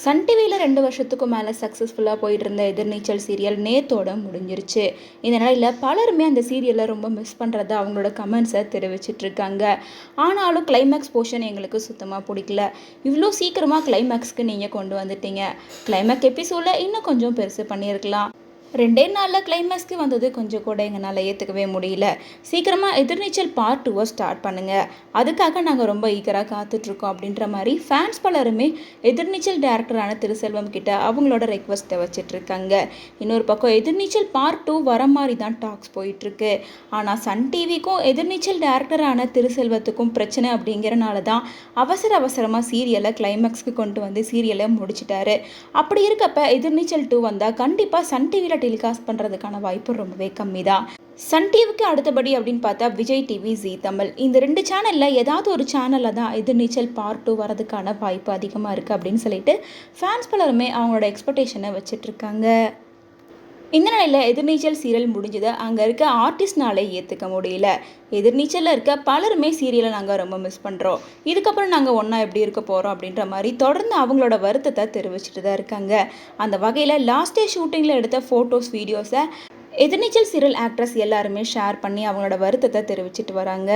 Sun டிவியில் ரெண்டு வருஷத்துக்கும் மேலே சக்ஸஸ்ஃபுல்லாக போயிட்டு இருந்த எதிர்நீச்சல் சீரியல் நேத்தோட முடிஞ்சிருச்சு. இதனால் பலருமே அந்த சீரியலை ரொம்ப மிஸ் பண்ணுறதா அவங்களோட கமெண்ட்ஸை தெரிவிச்சிட்டு இருக்காங்க. ஆனாலும் கிளைமேக்ஸ் போர்ஷன் எங்களுக்கு சுத்தமாக பிடிக்கல. இவ்வளோ சீக்கிரமாக கிளைமேக்ஸ்க்கு நீங்கள் கொண்டு வந்துட்டீங்க. கிளைமேக் எபிசோடில் இன்னும் கொஞ்சம் பெருசு பண்ணியிருக்கலாம். ரெண்டே நாளில் கிளைமேக்ஸ்க்கு வந்தது கொஞ்சம் கூட எங்களால் ஏற்றுக்கவே முடியல. சீக்கிரமாக எதிர்நீச்சல் பார்ட் டூவை ஸ்டார்ட் பண்ணுங்கள் அதுக்காக நாங்கள் ரொம்ப ஈகராக காத்துட்ருக்கோம் அப்படின்ற மாதிரி ஃபேன்ஸ் பலருமே எதிர்நீச்சல் டேரக்டரான திருசெல்வம் கிட்ட அவங்களோட ரெக்வஸ்ட்டை வச்சிட்ருக்காங்க. இன்னொரு பக்கம் எதிர்நீச்சல் பார்ட் டூ வர மாதிரி தான் டாக்ஸ் போயிட்டுருக்கு ஆனால் சன் டிவிக்கும் எதிர்நீச்சல் டேரக்டரான திருசெல்வத்துக்கும் பிரச்சனை அப்படிங்கிறனால தான் அவசர அவசரமாக சீரியலை கிளைமேக்ஸ்க்கு கொண்டு வந்து சீரியலை முடிச்சிட்டாரு. அப்படி இருக்கப்ப எதிர்நீச்சல் டூ வந்தால் கண்டிப்பாக சன் டிவியில் டெலிகாஸ்ட் பண்ணுறதுக்கான வாய்ப்பு ரொம்பவே கம்மி தான் சன் டிவிக்கு அடுத்தபடி அப்படின்னு பார்த்தா விஜய் டிவி ஜி தமிழ். இந்த ரெண்டு சேனலில் ஏதாவது ஒரு சேனலில் தான் எதிர்நீச்சல் பார்ட் டூ வரதுக்கான வாய்ப்பு அதிகமாக இருக்குது அப்படின்னு சொல்லிட்டு ஃபேன்ஸ் பலருமே அவங்களோட எக்ஸ்பெக்டேஷனை வச்சிட்ருக்காங்க இந்த நிலையில் எதிர்நீச்சல் சீரியல் முடிஞ்சதை அங்கே இருக்க ஆர்டிஸ்ட்னாலே ஏற்றுக்க முடியல. எதிர்நீச்சலில் இருக்க பலருமே சீரியலை நாங்கள் ரொம்ப மிஸ் பண்ணுறோம் இதுக்கப்புறம் நாங்கள் ஒன்றா எப்படி இருக்க போகிறோம் அப்படின்ற மாதிரி தொடர்ந்து அவங்களோட வருத்தத்தை தெரிவிச்சிட்டு தான் இருக்காங்க. அந்த வகையில் லாஸ்ட் டே ஷூட்டிங்கில் எடுத்த ஃபோட்டோஸ் வீடியோஸை எதிர்நீச்சல் சீரியல் ஆக்ட்ரஸ் எல்லாருமே ஷேர் பண்ணி அவங்களோட வருத்தத்தை தெரிவிச்சிட்டு வராங்க.